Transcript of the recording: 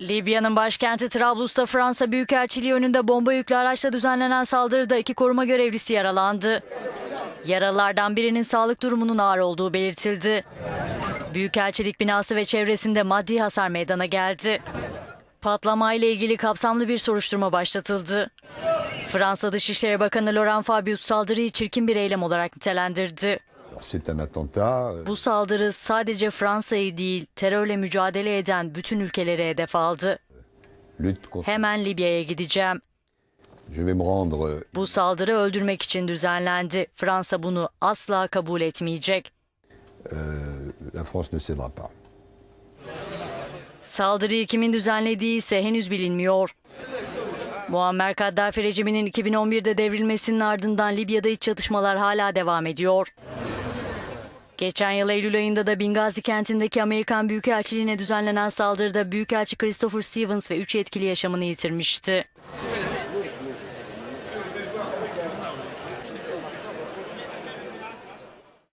Libya'nın başkenti Trablus'ta Fransa Büyükelçiliği önünde bomba yüklü araçla düzenlenen saldırıda iki koruma görevlisi yaralandı. Yaralılardan birinin sağlık durumunun ağır olduğu belirtildi. Büyükelçilik binası ve çevresinde maddi hasar meydana geldi. Patlamayla ilgili kapsamlı bir soruşturma başlatıldı. Fransa Dışişleri Bakanı Laurent Fabius saldırıyı çirkin bir eylem olarak nitelendirdi. Euh, Bu saldırı sadece Fransa'yı değil, terörle mücadele eden bütün ülkeleri hedef aldı. contre. Hemen Libya'ya gideceğim. Euh, Bu saldırı öldürmek için düzenlendi. Fransa bunu asla kabul etmeyecek. Saldırıyı kimin düzenlediği ise henüz bilinmiyor. Muammer Kaddafi rejiminin 2011'de devrilmesinin ardından Libya'da iç çatışmalar hala devam ediyor. Geçen yıl Eylül ayında da Bingazi kentindeki Amerikan Büyükelçiliğine düzenlenen saldırıda Büyükelçi Christopher Stevens ve 3 yetkili yaşamını yitirmişti.